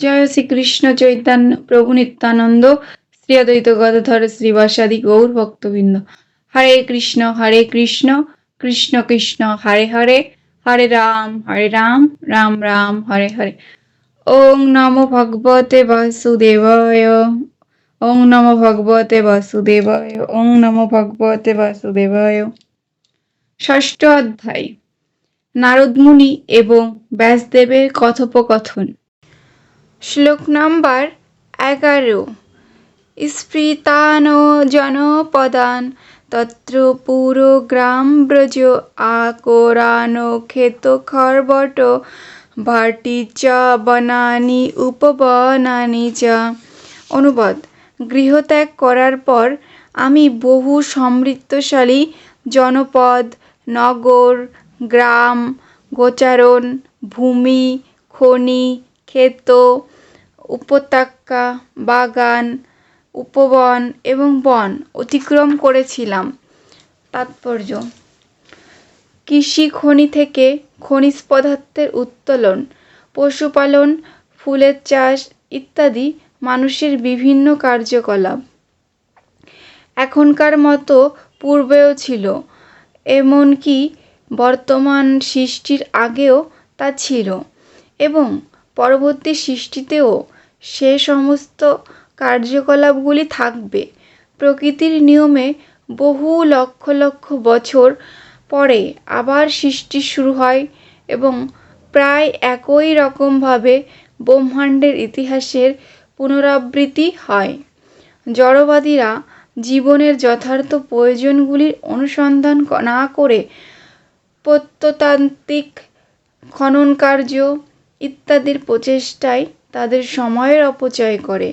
জয় শ্রীকৃষ্ণ চৈতন্য প্রভু নিত্যানন্দ, শ্রী অদ্বৈত গদাধর শ্রীবাসাদি গৌর ভক্তবৃন্দ। হরে কৃষ্ণ হরে কৃষ্ণ কৃষ্ণ কৃষ্ণ, হরে হরে হরে রাম হরে রাম রাম রাম, হরে হরে। ওং নমো ভগবতে বাসুদেবায়, ওং নমো ভগবতে বাসুদেবায়, ওং নমো ভগবতে বাসুদেবায়। ষষ্ঠ অধ্যায়। নারদমুনি এবং ব্যাসদেবের কথোপকথন। শ্লোক নাম্বার এগারো। স্ফৃতানো জনপদান, তত্র পুরো গ্রাম ব্রজ আকোরানো ক্ষেত খর্বট, ভাটি চ বনানি, উপবনানি চ। অনুবাদ, গৃহত্যাগ করার পর আমি বহু সমৃদ্ধশালী জনপদ, নগর, গ্রাম, গোচারণ, ভূমি, খনি ক্ষেত, উপত্যকা, বাগান, উপবন এবং বন অতিক্রম করেছিলাম। তাৎপর্য। কৃষি খনি থেকে খনিজ পদার্থের উত্তোলন, পশুপালন, ফুলের চাষ ইত্যাদি মানুষের বিভিন্ন কার্যকলাপ। এখনকার মতো পূর্বেও ছিল, এমনকি বর্তমান সৃষ্টির আগেও তা ছিল এবং পরবর্তী সৃষ্টিতেও সে সমস্ত কার্যকলাপগুলি থাকবে। প্রকৃতির নিয়মে বহু লক্ষ লক্ষ বছর পরে আবার সৃষ্টি শুরু হয় এবং প্রায় একই রকমভাবে ব্রহ্মাণ্ডের ইতিহাসের পুনরাবৃত্তি হয়। জড়বাদীরা জীবনের যথার্থ প্রয়োজনগুলির অনুসন্ধান না করে প্রত্নতান্ত্রিক খননকার্য ইত্যাদির প্রচেষ্টায় তাদের সময়ের অপচয় করে।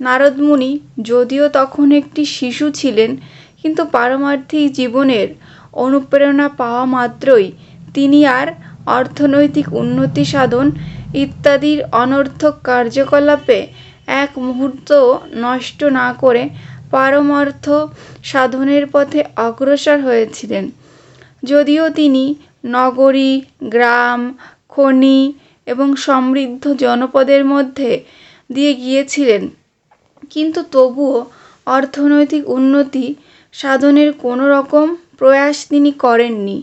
নারদমুনি যদিও তখন একটি শিশু ছিলেন, কিন্তু পারমার্থিক জীবনের অনুপ্রেরণা পাওয়া মাত্রই তিনি আর অর্থনৈতিক উন্নতি সাধন ইত্যাদির অনর্থক কার্যকলাপে এক মুহূর্ত নষ্ট না করে পারমার্থ সাধনের পথে অগ্রসর হয়েছিলেন। যদিও তিনি নগরী, গ্রাম, খনি এবং সমৃদ্ধ জনপদের মধ্যে দিয়ে গিয়েছিলেন। কিন্তু তবুও অর্থনৈতিক উন্নতি সাধনের কোনো রকম প্রয়াস তিনি করেননি।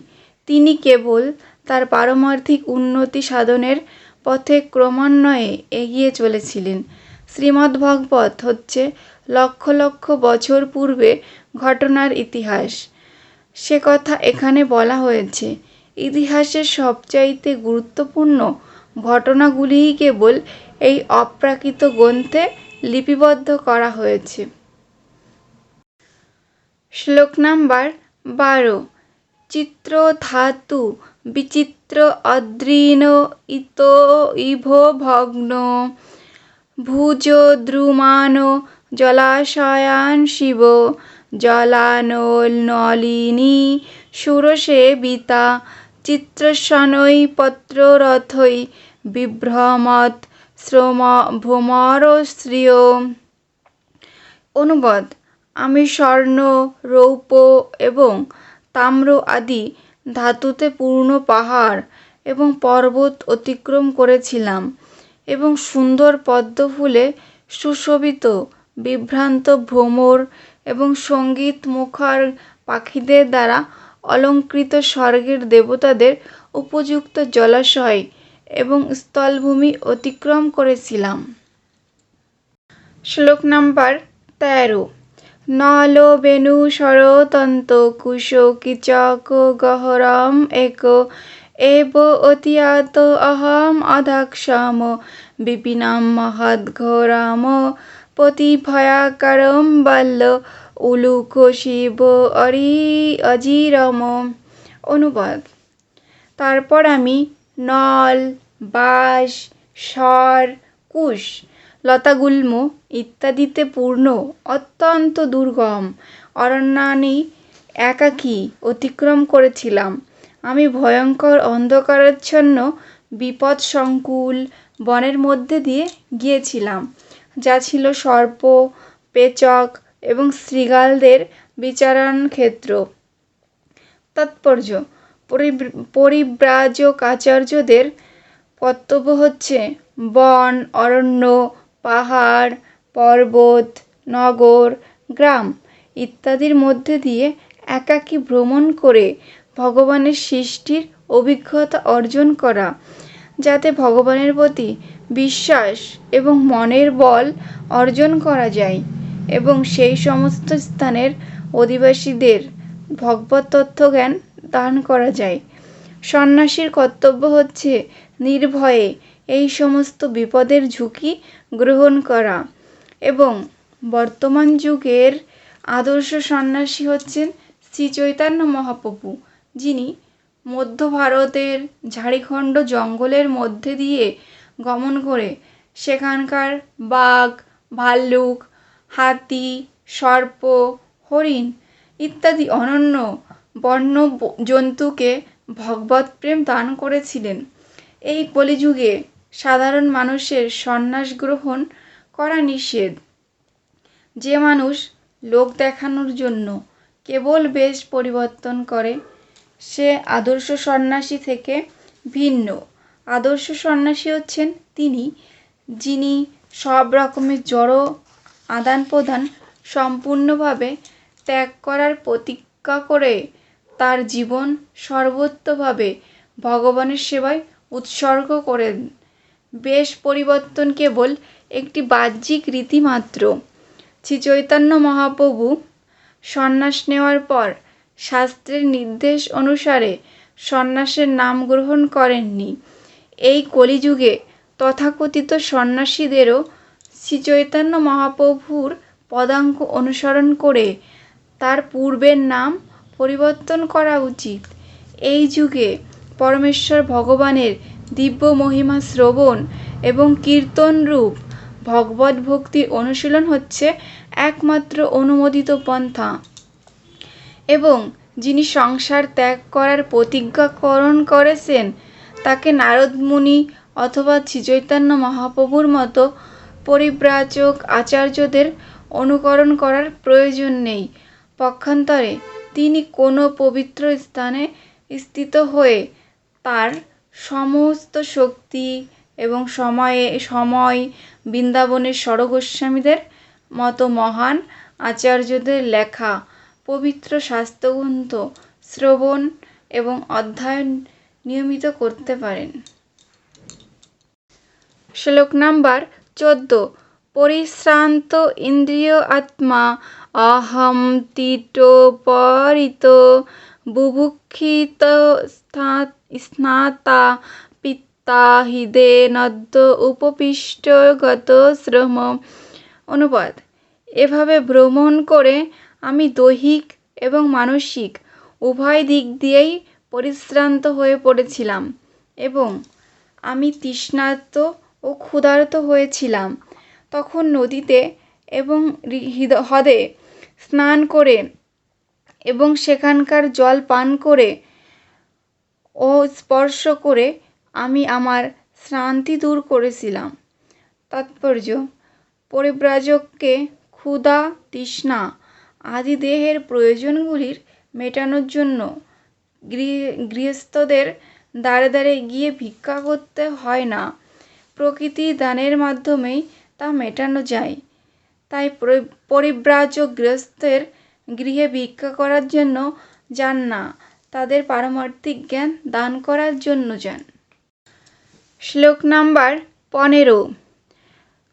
তিনি কেবল তার পারমার্থিক উন্নতি সাধনের পথে ক্রমান্বয়ে এগিয়ে চলেছিলেন। শ্রীমদ্ভগবত হচ্ছে লক্ষ লক্ষ বছর পূর্বে ঘটনার ইতিহাস। সে কথা এখানে বলা হয়েছে। ইতিহাসের সবচাইতে গুরুত্বপূর্ণ ঘটনাগুলিই কেবল এই অপ্রাকৃত গ্রন্থে লিপিবদ্ধ করা হয়েছে। শ্লোক নাম্বার বারো চিত্র ধাতু বিচিত্র অদ্রিন ইত ইভ ভগ্ন, ভুজ দ্রুমান জলাশয়ান শিব জলানলিনী সুরসেবিতা চিত্রশনৈ পত্ররথৈ বিভ্রমত শ্রম ভ্রমরশ্রিয় অনুবাদ আমি স্বর্ণ রৌপ্য এবং তাম্র আদি ধাতুতে পূর্ণ পাহাড় এবং পর্বত অতিক্রম করেছিলাম এবং সুন্দর পদ্মফুলে সুশোভিত বিভ্রান্ত ভ্রমর এবং সংগীত মুখার পাখিদের দ্বারা অলঙ্কৃত স্বর্গের দেবতাদের উপযুক্ত জলাশয় এবং স্থলভূমি অতিক্রম করেছিলাম। শ্লোক নাম্বার তেরো। নল বেণু শরতন্ত কুশ কিচক গহরম এক। এব অতিয়াত অহম অধাক্ষম বিপিনাম মহদ্ঘোরাম পতিভয়াকারম বাল্য উলুক শিব অরি অজিরম। অনুবাদ। তারপর আমি নল বাঁশ, স্বর, কুশ, লতাগুল্ম ইত্যাদিতে পূর্ণ, অত্যন্ত দুর্গম। অরণ্যানি একাকী অতিক্রম করেছিলাম। আমি ভয়ঙ্কর অন্ধকারাচ্ছন্ন, বিপদসংকুল বনের মধ্যে দিয়ে গিয়েছিলাম, যা ছিল সর্প, পেচক এবং শৃগালদের বিচারণ ক্ষেত্র তাৎপর্য পরিব্রাজক আচার্যদের কর্তব্য হচ্ছে বন, অরণ্য, পাহাড়, পর্বত, নগর, গ্রাম ইত্যাদির মধ্যে দিয়ে একাকী ভ্রমণ করে ভগবানের সৃষ্টির অভিজ্ঞতা অর্জন করা। যাতে ভগবানের প্রতি বিশ্বাস এবং মনের বল অর্জন করা যায় এবং সেই সমস্ত স্থানের অধিবাসীদের ভগবত তত্ত্বজ্ঞান দান করা যায়। সন্ন্যাসীর কর্তব্য হচ্ছে নির্ভয়ে এই সমস্ত বিপদের ঝুঁকি গ্রহণ করা এবং বর্তমান যুগের আদর্শ সন্ন্যাসী হচ্ছেন শ্রী চৈতন্য মহাপ্রভু, যিনি মধ্য ভারতের ঝাড়খণ্ড জঙ্গলের মধ্যে দিয়ে গমন করে সেখানকার বাঘ, ভাল্লুক, হাতি, সর্প, হরিণ ইত্যাদি অনন্য বন্য জন্তুকে ভগবত প্রেম দান করেছিলেন। এই কলিযুগে সাধারণ মানুষের সন্ন্যাস গ্রহণ করা নিষেধ। যে মানুষ লোক দেখানোর জন্য কেবল বেশ পরিবর্তন করে, সে আদর্শ সন্ন্যাসী থেকে ভিন্ন। আদর্শ সন্ন্যাসী হচ্ছেন তিনি, যিনি সব রকমের জড় আদান প্রদান সম্পূর্ণভাবে ত্যাগ করার প্রতিজ্ঞা করে তার জীবন সর্বোত্তভাবে ভগবানের সেবায় উৎসর্গ করেন। বেশ পরিবর্তন কেবল একটি বাহ্যিক রীতি মাত্র শ্রী চৈতন্য মহাপ্রভু সন্ন্যাস নেওয়ার পর শাস্ত্রের নির্দেশ অনুসারে সন্ন্যাসের নাম গ্রহণ করেননি। এই কলিযুগে তথাকথিত সন্ন্যাসীদেরও শ্রী চৈতন্য মহাপ্রভুর পদাঙ্ক অনুসরণ করে তার পূর্বের নাম পরিবর্তন করা উচিত। এই যুগে পরমেশ্বর ভগবানের দিব্য মহিমা শ্রবণ এবং কীর্তন রূপ ভগবত ভক্তির অনুশীলন হচ্ছে একমাত্র অনুমোদিত পন্থা। এবং যিনি সংসার ত্যাগ করার প্রতিজ্ঞাকরণ করেছেন, তাকে নারদ মুনি অথবা শ্রীচৈতন্য মহাপ্রভুর মতো পরিব্রাজক আচার্যদের অনুকরণ করার প্রয়োজন নেই। পক্ষান্তরে তিনি কোনো পবিত্র স্থানে স্থিত হয়ে তার সমস্ত শক্তি এবং সময়ে, সময় বৃন্দাবনের স্বরগোস্বামীদের মতো মহান আচার্যদের লেখা পবিত্র স্বাস্থ্যগ্রন্থ শ্রবণ এবং অধ্যয়ন নিয়মিত করতে পারেন। শ্লোক নাম্বার চোদ্দ, পরিশ্রান্ত ইন্দ্রিয় আত্মা অহম তিটোপরিত বুভুক্ষিত স্নাতা পিত্তা হৃদে নদ্য উপপিষ্টগত শ্রম। অনুবাদ, এভাবে ভ্রমণ করে আমি দৈহিক এবং মানসিক উভয় দিক দিয়েই পরিশ্রান্ত হয়ে পড়েছিলাম এবং আমি তৃষ্ণার্ত ও ক্ষুধার্ত হয়েছিলাম। তখন নদীতে এবং হ্রদে স্নান করে এবং সেখানকার জল পান করে ও স্পর্শ করে আমি আমার শ্রান্তি দূর করেছিলাম। তাৎপর্য, পরিব্রাজককে ক্ষুধা, তৃষ্ণা আদি দেহের প্রয়োজনগুলির মেটানোর জন্য গৃহস্থদের দ্বারে দ্বারে গিয়ে ভিক্ষা করতে হয় না। প্রকৃতি দানের মাধ্যমেই তা মেটানো যায়। তাই পরিব্রাজক গৃহস্থের গৃহে ভিক্ষা করার জন্য যান না। তাদের পারমার্থিক জ্ঞান দান করার জন্য যান। শ্লোক নাম্বার পনেরো।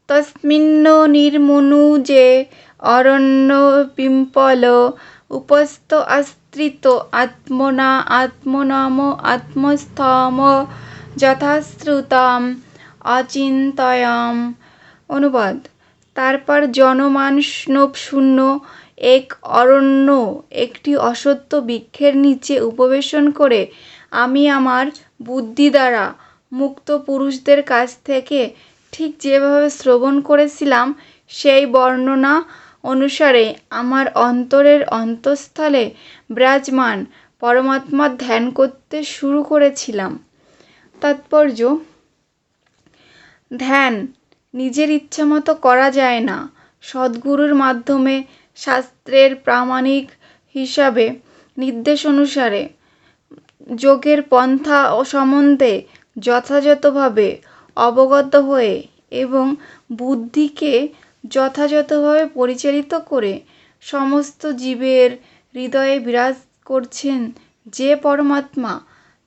তস্মিন্ন নির্মনুজে অরণ্য পিম্পল উপস্থ আশ্রিত আত্মনা আত্মনাম আত্মস্থম যথাশ্রুতাম অচিন্তয়াম। অনুবাদ। তারপর জনমানব শূন্য এক অরণ্য, একটি অসত্য বৃক্ষের নিচে উপবেশন করে, আমি আমার বুদ্ধি দ্বারা মুক্ত পুরুষদের কাছ থেকে ঠিক যেভাবে শ্রবণ করেছিলাম, সেই বর্ণনা অনুসারে আমার অন্তরের অন্তঃস্থলে বিরাজমান পরমাত্মার ধ্যান করতে শুরু করেছিলাম। তাৎপর্য, ধ্যান নিজের ইচ্ছামতো করা যায় না। সদ্গুরুর মাধ্যমে শাস্ত্রের প্রামাণিক হিসাবে নির্দেশ অনুসারে যোগের পন্থা ও সম্বন্ধে যথাযথভাবে অবগত হয়ে এবং বুদ্ধিকে যথাযথভাবে পরিচালিত করে সমস্ত জীবের হৃদয়ে বিরাজ করছেন যে পরমাত্মা,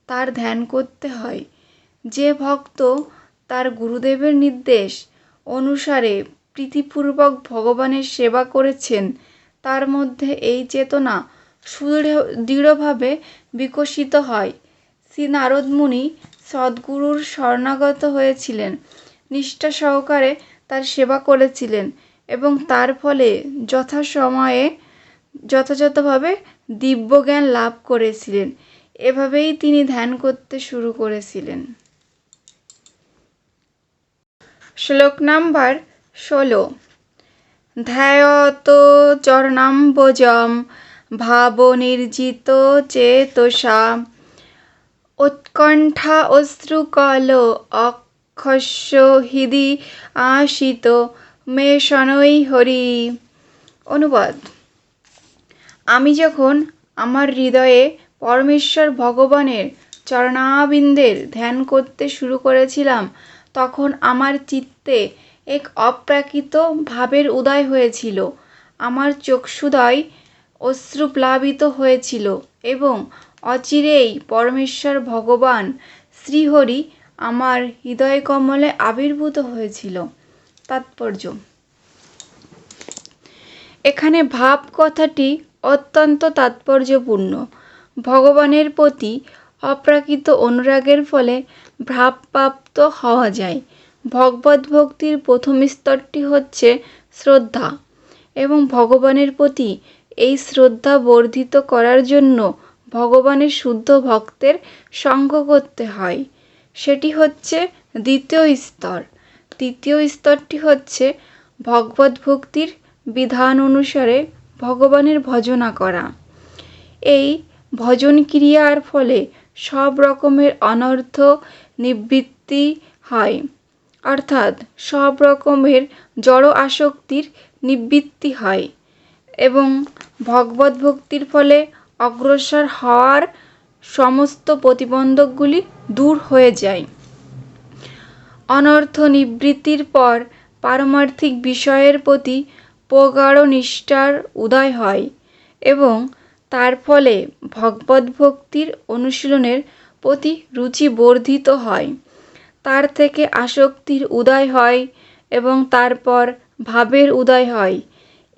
তার ধ্যান করতে হয়। যে ভক্ত তার গুরুদেবের নির্দেশ অনুসারে প্রীতিপূর্বক ভগবানের সেবা করেছেন। তার মধ্যে এই চেতনা সুদৃঢ়, দৃঢ়ভাবে বিকশিত হয়। শ্রী নারদ মুনি সদ্গুরুর শরণাগত হয়েছিলেন। নিষ্ঠা সহকারে তার সেবা করেছিলেন এবং তার ফলে যথাসময়ে যথাযথভাবে দিব্যজ্ঞান লাভ করেছিলেন। এভাবেই তিনি ধ্যান করতে শুরু করেছিলেন। শ্লোক নাম্বার ষোলো। ধ্যায়ত চরণাম্বজম ভাব নির্জিত চেতসা। উৎকণ্ঠা অশ্রুকল অক্ষস্য হৃদি আশিত মে শনৈ হরি। অনুবাদ। আমি যখন আমার হৃদয়ে পরমেশ্বর ভগবানের চরণাবিন্দের ধ্যান করতে শুরু করেছিলাম, তখন আমার চিত্তে এক অপ্রাকৃত ভাবের উদয় হয়েছিল। আমার চক্ষুদয় অশ্রুপ্লাবিত হয়েছিল এবং অচিরেই পরমেশ্বর ভগবান শ্রীহরি আমার হৃদয় কমলে আবির্ভূত হয়েছিল। তাৎপর্য। এখানে ভাব কথাটি অত্যন্ত তাৎপর্যপূর্ণ। ভগবানের প্রতি অপ্রাকৃত অনুরাগের ফলে ভাবপ্রাপ্ত হওয়া যায়। ভগবত ভক্তির প্রথম স্তরটি হচ্ছে শ্রদ্ধা এবং ভগবানের প্রতি এই শ্রদ্ধা বর্ধিত করার জন্য ভগবানের শুদ্ধ ভক্তের সঙ্গ করতে হয়। সেটি হচ্ছে দ্বিতীয় স্তর। তৃতীয় স্তরটি হচ্ছে ভগবত ভক্তির বিধান অনুসারে ভগবানের ভজনা করা। এই ভজন ক্রিয়ার ফলে সব রকমের অনর্থ নিবৃত্তি হয়। অর্থাৎ সব রকমের জড় আসক্তির নিবৃত্তি হয় এবং ভগবত ভক্তির ফলে অগ্রসর হওয়ার সমস্ত প্রতিবন্ধকগুলি দূর হয়ে যায়। অনর্থ নিবৃত্তির পর পারমার্থিক বিষয়ের প্রতি প্রগাঢ় নিষ্ঠার উদয় হয় এবং তার ফলে ভগবত ভক্তির অনুশীলনের প্রতি রুচি বর্ধিত হয়। তার থেকে আসক্তির উদয় হয় এবং তারপর ভাবের উদয় হয়।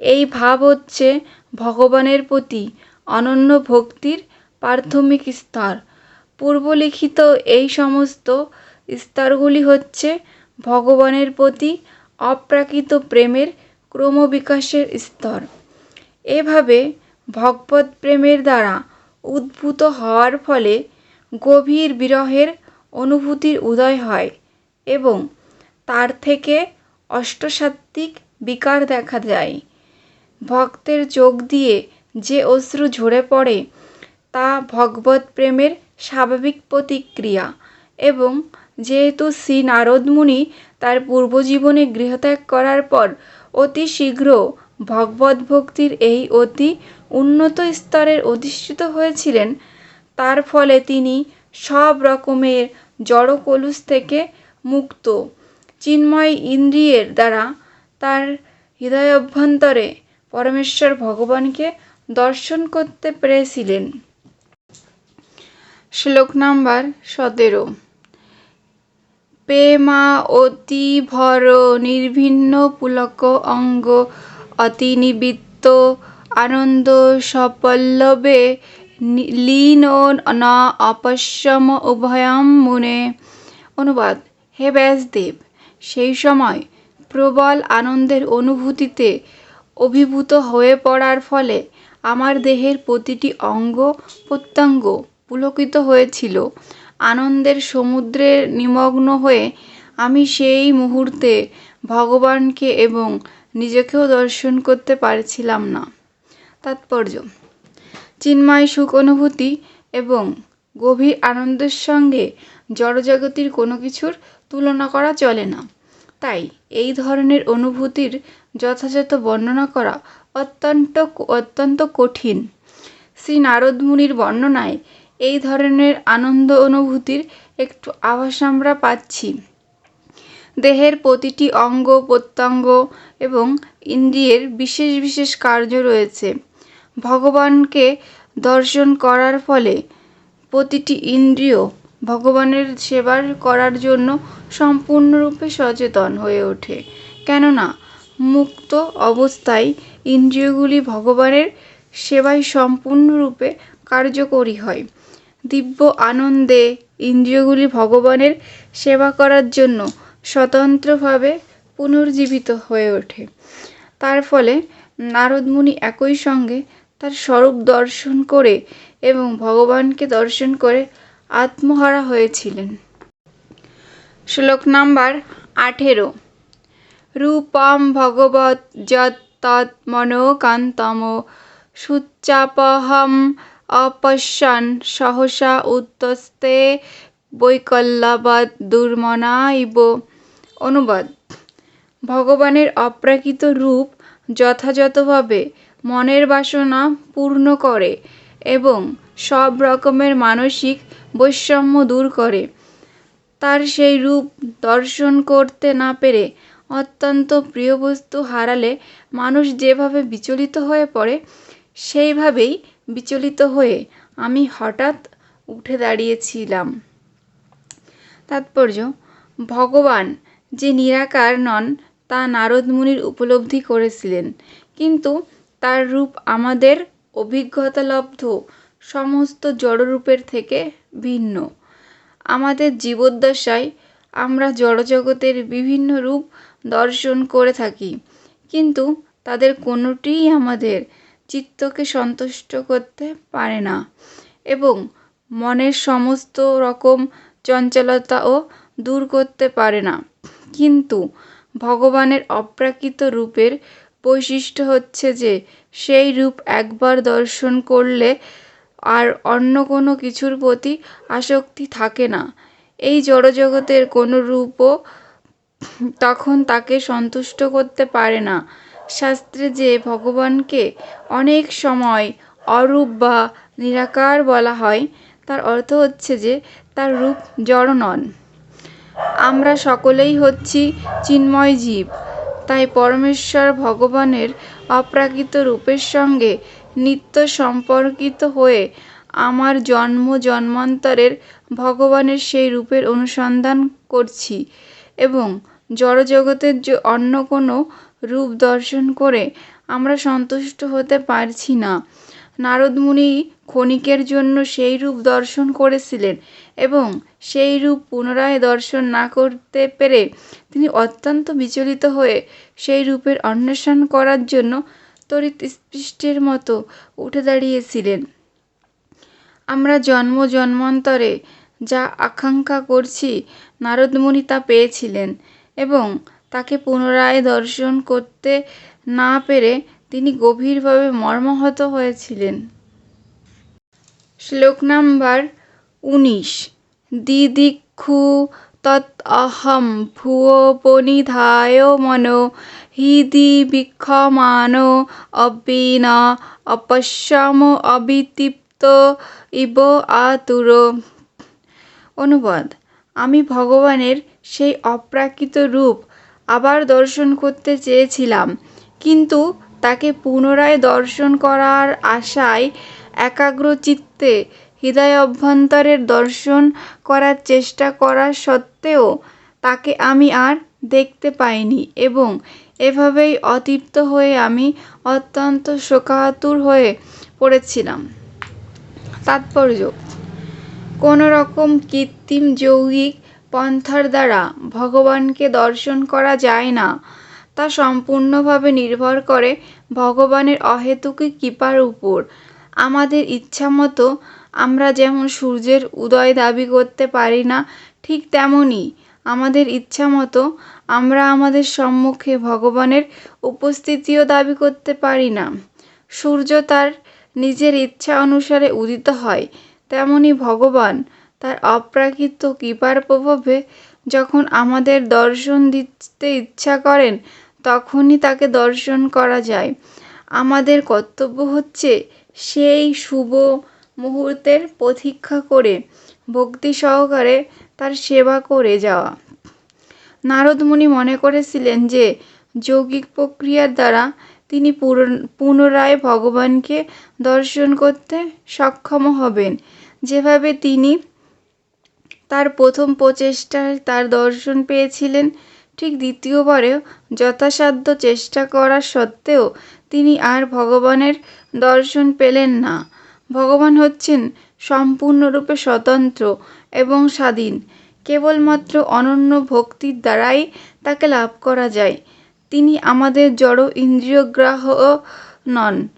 এই ভাব হচ্ছে ভগবানের প্রতি অনন্য ভক্তির প্রাথমিক স্তর। পূর্বলিখিত এই সমস্ত স্তরগুলি হচ্ছে ভগবানের প্রতি অপ্রাকৃত প্রেমের ক্রমবিকাশের স্তর। এভাবে ভগবত প্রেমের দ্বারা উদ্ভূত হওয়ার ফলে গভীর বিরহের অনুভূতির উদয় হয় এবং তার থেকে অষ্টসাত্ত্বিক বিকার দেখা যায়। ভক্তের চোখ দিয়ে যে অশ্রু ঝরে পড়ে, তা ভগবত প্রেমের স্বাভাবিক প্রতিক্রিয়া এবং যেহেতু শ্রী নারদ মুনি তার পূর্বজীবনে গৃহত্যাগ করার পর অতি শীঘ্র ভগবত ভক্তির এই অতি উন্নত স্তরের অধিষ্ঠিত হয়েছিলেন, তার ফলে তিনি সব রকমের জড় কলুষ থেকে মুক্ত। চিন্ময় ইন্দ্রিয়ের দ্বারা তার হৃদয়ভ্যন্তরে পরমেশ্বর ভগবানকে দর্শন করতে পেরেছিলেন। শ্লোক নাম্বার সতেরো। প্রেমা অতি ভর নির্ভিন্ন পুলক অঙ্গ অতি নিবৃত্ত আনন্দ সপল্লবে লীন ন অপশ্যম উভয়াম মুনে। অনুবাদ, হে ব্যাসদেব, সেই সময় প্রবল আনন্দের অনুভূতিতে অভিভূত হয়ে পড়ার ফলে আমার দেহের প্রতিটি অঙ্গ প্রত্যঙ্গ পুলকিত হয়েছিল। আনন্দের সমুদ্রে নিমগ্ন হয়ে আমি সেই মুহূর্তে ভগবানকে এবং নিজেকেও দর্শন করতে পারছিলাম না। তাৎপর্য চিন্ময় সুখ অনুভূতি এবং গভীর আনন্দের সঙ্গে জড়জগতির কোনো কিছুর তুলনা করা চলে না। তাই এই ধরনের অনুভূতির যথাযথ বর্ণনা করা অত্যন্ত অত্যন্ত কঠিন। শ্রী নারদ মুনির বর্ণনায় এই ধরনের আনন্দ অনুভূতির একটু আভাস আমরা পাচ্ছি। দেহের প্রতিটি অঙ্গ, প্রত্যঙ্গ এবং ইন্দ্রিয়ের বিশেষ বিশেষ কার্য রয়েছে। ভগবানকে দর্শন করার ফলে প্রতিটি ইন্দ্রিয় ভগবানের সেবার করার জন্য সম্পূর্ণরূপে সচেতন হয়ে ওঠে। কেননা, মুক্ত অবস্থায় ইন্দ্রিয়গুলি ভগবানের সেবায় সম্পূর্ণরূপে কার্যকরী হয়। দিব্য আনন্দে ইন্দ্রিয়গুলি ভগবানের সেবা করার জন্য স্বতন্ত্রভাবে পুনর্জীবিত হয়ে ওঠে। তার ফলে নারদমুনি একই সঙ্গে তার স্বরূপ দর্শন করে এবং ভগবানকে দর্শন করে আত্মহারা হয়েছিলেন। শ্লোক নাম্বার আঠেরো। রূপম ভগবত যৎ তৎ মনোকান্তম সুচ্চাপহম অপশ্যন সহসা উত্তস্তে বৈকল্যবৎ দুর্মনা ইব অনুবাদ। ভগবানের অপ্রাকৃত রূপ যথাযথভাবে মনের বাসনা পূর্ণ করে এবং সব রকমের মানসিক বৈষম্য দূর করে। তার সেই রূপ দর্শন করতে না পেরে অত্যন্ত প্রিয় বস্তু হারালে মানুষ যেভাবে বিচলিত হয়ে পড়ে, সেইভাবেই বিচলিত হয়ে আমি হঠাৎ উঠে দাঁড়িয়েছিলাম। তাৎপর্য, ভগবান যে নিরাকার নন তা নারদ মুনির উপলব্ধি করেছিলেন। কিন্তু তার রূপ আমাদের অভিজ্ঞতালব্ধ, সমস্ত জড়রূপের থেকে ভিন্ন। আমাদের জীবদ্দশায় আমরা জড়জগতের বিভিন্ন রূপ দর্শন করে থাকি, কিন্তু তাদের কোনোটিই আমাদের চিত্তকে সন্তুষ্ট করতে পারে না এবং মনের সমস্ত রকম চঞ্চলতাও দূর করতে পারে না। কিন্তু ভগবানের অপ্রাকৃত রূপের বৈশিষ্ট্য হচ্ছে যে, সেই রূপ একবার দর্শন করলে আর অন্য কোনো কিছুর প্রতি আসক্তি থাকে না। এই জড়জগতের কোনো রূপও তখন তাকে সন্তুষ্ট করতে পারে না। শাস্ত্রে যে ভগবানকে অনেক সময় অরূপ বা নিরাকার বলা হয়, তার অর্থ হচ্ছে যে, তার রূপ জড় নন। আমরা সকলেই হচ্ছি চিন্ময় জীব। তাই পরমেশ্বর ভগবানের অপ্রাকৃত রূপের সঙ্গে নিত্য সম্পর্কিত হয়ে আমার জন্ম জন্মান্তরের ভগবানের সেই রূপের অনুসন্ধান করছি এবং জড়জগতের যে অন্য কোনো রূপ দর্শন করে আমরা সন্তুষ্ট হতে পারছি না। নারদমুনি ক্ষণিকের জন্য সেই রূপ দর্শন করেছিলেন এবং সেই রূপ পুনরায় দর্শন না করতে পেরে তিনি অত্যন্ত বিচলিত হয়ে সেই রূপের অন্বেষণ করার জন্য তড়িৎ স্পৃষ্টের মতো উঠে দাঁড়িয়েছিলেন। আমরা জন্ম জন্মান্তরে যা আকাঙ্ক্ষা করছি, নারদমুনি তা পেয়েছিলেন এবং তাকে পুনরায় দর্শন করতে না পেরে তিনি গভীরভাবে মর্মাহত হয়েছিলেন। শ্লোক নাম্বার উনিশ। দিদিক্ষু তৎ অহম ভুয়োপনিধায় মনো হৃদি বিক্ষমান অবিন অপশ্যম অবিতৃপ্ত ইব আতুর। অনুবাদ, আমি ভগবানের সেই অপ্রাকৃত রূপ আবার দর্শন করতে চেয়েছিলাম, কিন্তু তাকে পুনরায় দর্শন করার আশায় একাগ্র চিত্তে হৃদয় অভ্যন্তরের দর্শন করার চেষ্টা করা সত্ত্বেও তাকে আমি আর দেখতে পাইনি এবং এভাবেই অতৃপ্ত হয়ে আমি অত্যন্ত শোকাতুর হয়ে পড়েছিলাম। তাৎপর্য কোনো রকম কৃত্রিম যৌগিক পন্থার দ্বারা ভগবানকে দর্শন করা যায় না, তা সম্পূর্ণভাবে নির্ভর করে ভগবানের অহেতুকি কৃপার উপর। আমাদের ইচ্ছামতো আমরা যেমন সূর্যের উদয় দাবি করতে পারি না, ঠিক তেমনই আমাদের ইচ্ছামতো আমরা আমাদের সম্মুখে ভগবানের উপস্থিতিও দাবি করতে পারি না। সূর্য তার নিজের ইচ্ছা অনুসারে উদিত হয়, তেমনি ভগবান তার অপ্রাকৃত কৃপার প্রভাবে যখন আমাদের দর্শন দিতে ইচ্ছা করেন তখনই তাকে দর্শন করা যায়। আমাদের কর্তব্য হচ্ছে সেই শুভ মুহূর্তের প্রতীক্ষা করে, ভক্তি সহকারে তার সেবা করে যাওয়া। নারদমুনি মনে করেছিলেন যে, যৌগিক প্রক্রিয়ার দ্বারা তিনি পুনরায় ভগবানকে দর্শন করতে সক্ষম হবেন। যেভাবে তিনি তার প্রথম প্রচেষ্টায় তার দর্শন পেয়েছিলেন ঠিক দ্বিতীয়বারেও যথাসাধ্য চেষ্টা করা সত্ত্বেও তিনি আর ভগবানের দর্শন পেলেন না। ভগবান হচ্ছেন সম্পূর্ণরূপে স্বতন্ত্র এবং স্বাধীন। কেবলমাত্র অনন্য ভক্তির দ্বারাই তাকে লাভ করা যায়। তিনি আমাদের জড় ইন্দ্রিয়গ্রাহ নন।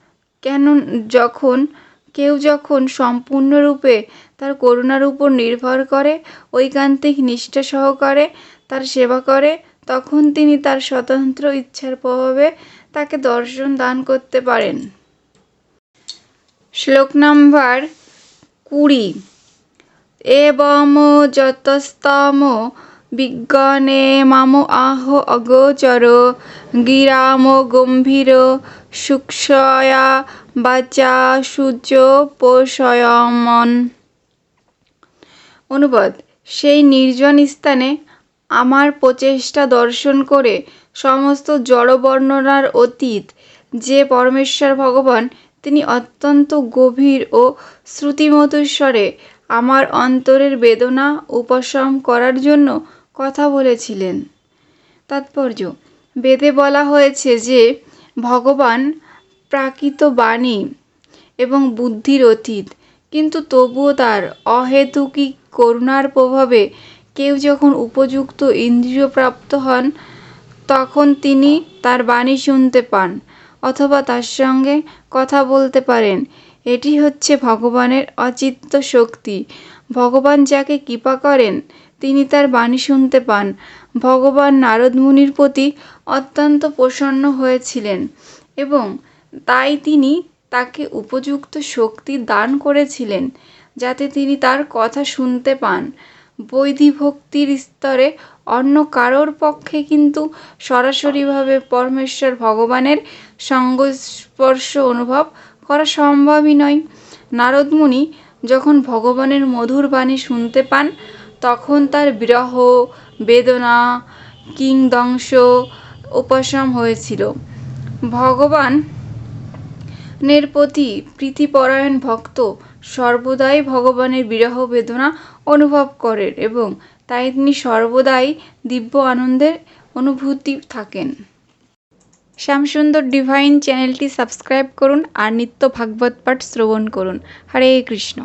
কেন যখন, কেউ যখন সম্পূর্ণরূপে তার করুণার উপর নির্ভর করে, ঐকান্তিক নিষ্ঠা সহকারে তার সেবা করে তখন তিনি তার স্বতন্ত্র ইচ্ছার প্রভাবে তাকে দর্শন দান করতে পারেন। শ্লোক নাম্বার কুড়ি। এবং যতস্তম বিজ্ঞানে মাম আহ অগোচর, গিরাম গম্ভীর সুক্ষয়া বাচা সূর্য পোষয়মন অনুবাদ, সেই নির্জন স্থানে আমার প্রচেষ্টা দর্শন করে সমস্ত জড় বর্ণনার অতীত, যে পরমেশ্বর ভগবান, তিনি অত্যন্ত গভীর ও শ্রুতিমধুর স্বরে আমার অন্তরের বেদনা উপশম করার জন্য কথা বলেছিলেন। তাৎপর্য, বেদে বলা হয়েছে যে, ভগবান প্রাকৃত বাণী এবং বুদ্ধির অতীত, কিন্তু তবুও তার অহেতুকি করুণার প্রভাবে কেউ যখন উপযুক্ত ইন্দ্রিয় প্রাপ্ত হন, তখন তিনি তার বাণী শুনতে পান, অথবা তার সঙ্গে কথা বলতে পারেন। এটি হচ্ছে ভগবানের অচিত্ত শক্তি। ভগবান যাকে কৃপা করেন, তিনি তার বাণী শুনতে পান। ভগবান নারদ মুনির প্রতি অত্যন্ত প্রসন্ন হয়েছিলেন এবং তাই তিনি তাকে উপযুক্ত শক্তি দান করেছিলেন, যাতে তিনি তার কথা শুনতে পান। বৈধি ভক্তির স্তরে অন্য কারোর পক্ষে কিন্তু সরাসরিভাবে পরমেশ্বর ভগবানের সংস্পর্শ অনুভব করা সম্ভবই নয়। নারদমুনি যখন ভগবানের মধুর বাণী শুনতে পান, তখন তার বিরহ, বেদনা, কিংদংশ উপশম হয়েছিল। ভগবানের প্রতি প্রীতিপরায়ণ ভক্ত সর্বদাই ভগবানের বিরহ, বেদনা অনুভব করেন এবং তাই তিনি সর্বদাই দিব্য আনন্দের অনুভূতি থাকেন। শ্যামসুন্দর ডিভাইন চ্যানেলটি সাবস্ক্রাইব করুন আর নিত্য ভাগবত পাঠ শ্রবণ করুন। হরে কৃষ্ণ।